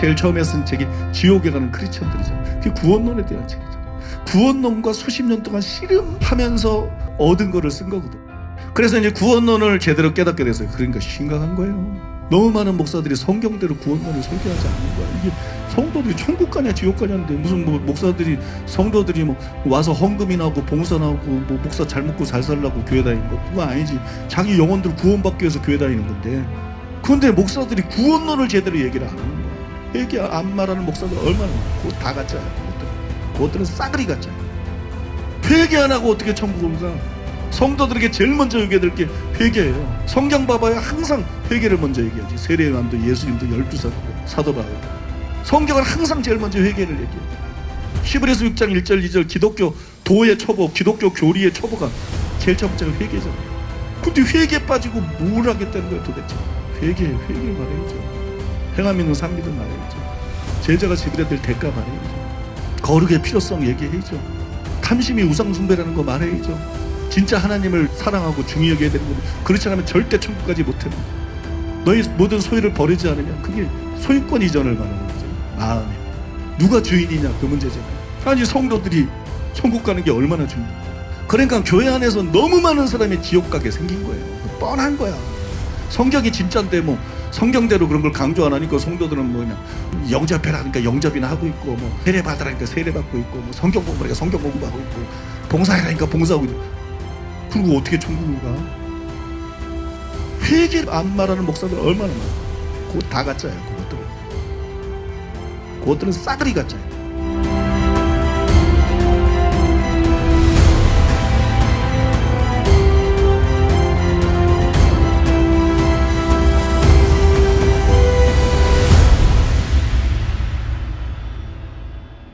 제일 처음에 쓴 책이 지옥에 가는 크리스천들이죠. 그게 구원론에 대한 책이죠. 구원론과 수십 년 동안 씨름하면서 얻은 거를 쓴 거거든. 그래서 이제 구원론을 제대로 깨닫게 돼서 그러니까 심각한 거예요. 너무 많은 목사들이 성경대로 구원론을 설계하지 않는 거야. 이게 성도들이 천국 가냐 지옥 가냐인데 무슨 뭐 목사들이 성도들이 뭐 와서 헌금이나 하고 봉사나 하고 뭐 목사 잘 먹고 잘 살라고 교회 다니는 거 그거 아니지. 자기 영혼들 구원받기 위해서 교회 다니는 건데. 그런데 목사들이 구원론을 제대로 얘기를 안 하는 거야. 얘기 안 말하는 목사들 얼마나 다 가짜야. 그것들. 그것들은 싸그리 가짜야. 회개 안 하고 어떻게 천국을 가? 성도들에게 제일 먼저 얘기해야 될 게 회개예요. 성경 봐봐요. 항상 회개를 먼저 얘기하지. 세례요한도 예수님도 열두 사도 사도 바울. 성경은 항상 제일 먼저 회개를 얘기해요. 히브리서 6장 1절 2절 기독교 도의 초보, 기독교 교리의 초보가 제일 첫 번째가 회개잖아요. 근데 회개 빠지고 뭘 하겠다는 거예요 도대체? 회개, 회개 말해야죠. 행함 있는 산 믿음 말해야죠. 제자가 지불해야 될 대가 말해야죠. 거룩의 필요성 얘기해야죠. 탐심이 우상숭배라는 거 말해야죠. 진짜 하나님을 사랑하고 중히 여겨야 되는 거는 그렇지 않으면 절대 천국까지 못해. 너희 모든 소유를 버리지 않으면 그게 소유권 이전을 말하는 거죠. 마음에. 누가 주인이냐 그 문제잖아요. 아니 성도들이 천국 가는 게 얼마나 중요해. 그러니까 교회 안에서 너무 많은 사람이 지옥 가게 생긴 거예요. 뻔한 거야. 성경이 진짜인데 뭐 성경대로 그런 걸 강조 안 하니까 성도들은 뭐냐 영접해라니까 영접이나 하고 있고 뭐 세례 받으라니까 세례 받고 있고 뭐 성경 공부하니까 성경 공부하고 있고 봉사해라니까 봉사하고 있고 그리고 어떻게 천국을 가? 회개를 안 말하는 목사들 얼마나 많아? 그거 다 가짜야 그것들은 그것들은 싸그리 가짜야